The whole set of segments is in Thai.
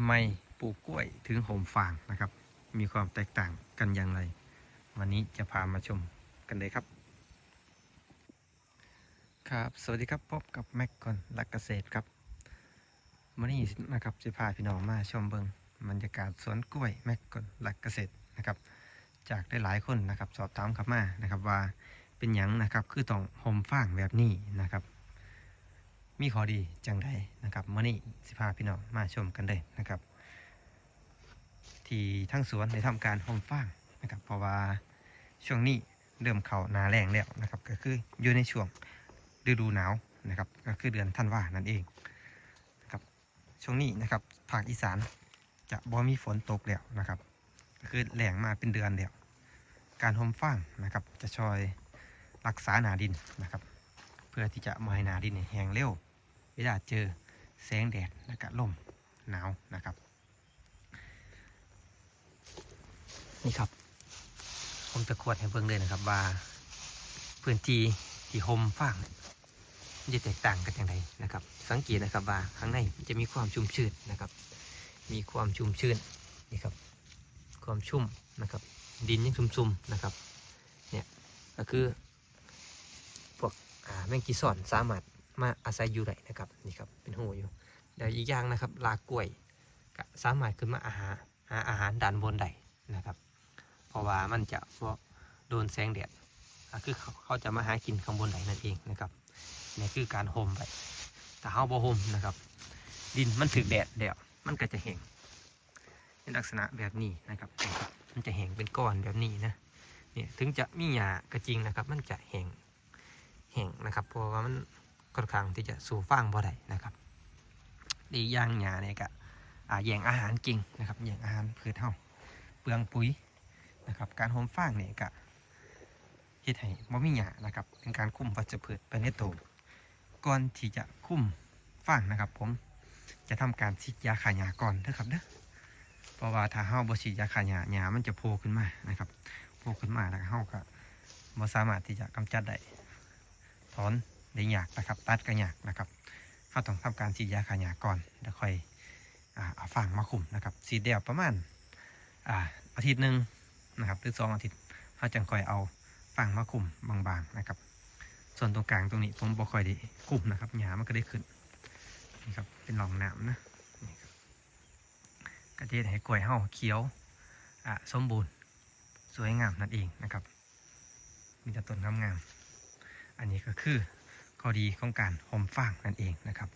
ำไมปลูกกล้วยถึงโหมฟางนะครับ มีความแตกต่างกันอย่างไร วันนี้จะพามาชมกันเลยครับ ครับ สวัสดีครับพบกับแม็กกอนลักเกษตรครับวันนี้นะครับจะพาพี่น้องมาชมเบิงบรรยากาศสวนกล้วยแม็กกอนลักเกษตรนะครับ จากได้หลายคนนะครับสอบถามเข้ามานะครับว่าเป็นหยังนะครับคือต้องโฮมฟางแบบนี้นะครับ มีข้อดีจังไดนะครับมื่อนี้สิพาพี่น้องมาชมกันเลยนะครับ ที่ทั้งสวนได้ทำการโฮมฟางนะครับ เพราะว่าช่วงนี้เริ่มเข้าหนาแรงแล้วนะครับ ก็คืออยู่ในช่วงฤดูหนาวนะครับ ก็คือเดือนธันวานั่นเองนะครับช่วงนี้นะครับภาคอีสานจะบ่มีฝนตกแล้วนะครับ ก็คือแหลงมาเป็นเดือนแล้วการโฮมฟางนะครับ จะช่วยรักษาหนาดินนะครับ เพื่อที่จะไม่ให้หนาดินแห้งเร็ว เวลาเจอแสงแดดและก็ลมหนาวนะครับ นี่ครับ ผมจะขวดให้เบิ่งเลยนะครับว่าพื้นที่ที่โฮมฟางจะแตกต่างกันอย่างไรนะครับ สังเกตนะครับว่าข้างในจะมีความชุ่มชื้นนะครับ มีความชุ่มชื้นนี่ครับ ความชุ่มนะครับ ดินยังชุ่มๆนะครับ เนี่ยก็คือพวกแมงกีซอนสามารถ มาอาศัยอยู่ได้นะครับนี่ครับเป็นหูอยู่แล้วอีกอย่างนะครับลากล้วยก็สามารถขึ้นมาอาหารหาอาหารด้านบนได้นะครับ เพราะว่ามันจะพวกโดนแสงแดดคือเขาเขาจะมาหากินข้างบนได้นั่นเองนะครับนี่คือการโฮมไปแต่เฮาบ่โฮมนะครับ ดินมันถึกแดดเดี๋ยวมันก็จะแห้งในลักษณะแบบนี้นะครับ มันจะแห้งเป็นก้อนแบบนี้นะเนี่ยถึงจะมีหญ้าก็จริงนะครับ มันจะแห้งแห้งนะครับ เพราะว่ามัน ค่อนข้างที่จะสู่ฟางบ่ได้นะครับดีย่างหญ้าเนี่ยก็แย่งอาหารจริงนะครับแย่งอาหารพืชเฮาเปลืองปุ๋ยนะครับการโฮมฟางเนี่ยก็เฮ็ดให้บ่มีหญ้านะครับเป็นการคุ้มวัชพืชไปในตัวก่อนที่จะคุ้มฟางนะครับ ผมจะทำการฉีดยาฆ่าหญ้าก่อนนะครับเด้อเพราะว่าถ้าเฮาบ่ฉีดยาฆ่าหญ้าหญ้ามันจะโผล่ขึ้นมานะครับโผล่ขึ้นมาแล้วเฮาก็บ่สามารถที่จะกำจัดได้ถอน ได้ยากนะครับ ตัดก็ยากนะครับเขาต้องทำการฉีดยาฆ่าหญ้าก่อนแล้วค่อยอเอาฟางมาคุมนะครับฉีดเดียวประมาณอาอาทิตย์หนึ่งนะครับหรือสองอาทิตย์เขาจังค่อยเอาฟางมาคุมบางๆนะครับ ส่วนตรงกลางตรงนี้ผมบ่ค่อยได้คุมนะครับหญ้ามันก็ได้ขึ้นนี่ครับเป็นรองน้ำนะนี่ครับกระเทียให้กล้วยเห่าเขียวสมบูรณ์สวยงามนั่นเองนะครับ มีแต่ต้นงามๆอันนี้ก็คือ ข้อดีของการโฮมฟางนั่นเองนะครับ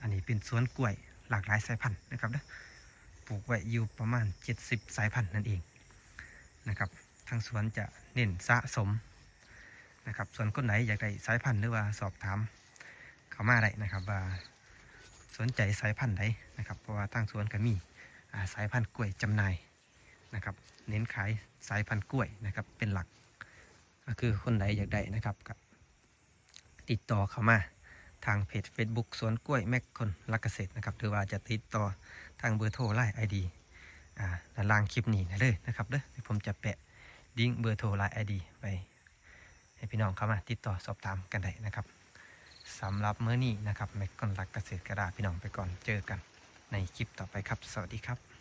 อันนี้เป็นสวนกล้วยหลากหลายสายพันธุ์นะครับนะปลูกไว้อยู่ประมาณ 70 สายพันธุ์นั่นเองนะครับทางสวนจะเน้นสะสมนะครับส่วนคนไหนอยากได้สายพันธุ์หรือว่าสอบถามเข้ามาได้นะครับว่าสนใจสายพันธุ์ใดนะครับเพราะว่าทางสวนก็มีสายพันธุ์กล้วยจำหน่ายนะครับ เน้นขายสายพันธุ์กล้วยนะครับเป็นหลัก ก็คือคนไหนอยากได้นะครับก็ติดต่อเข้ามาทางเพจ Facebook สวนกล้วยแม็กคนรักเกษตรนะครับหรือว่าจะติดต่อทางเบอร์โทรไลน์ไอดีอ่าด้านล่างคลิปนี้นะเลยนะครับเด้อผมจะแปะลิงเบอร์โทรไลน์ไอดีไปให้พี่น้องเข้ามาติดต่อสอบถามกันได้นะครับสำหรับมื้อนี้นะครับแม็กคนรักเกษตรกระดาษพี่น้องไปก่อนเจอกันในคลิปต่อไปครับ สวัสดีครับ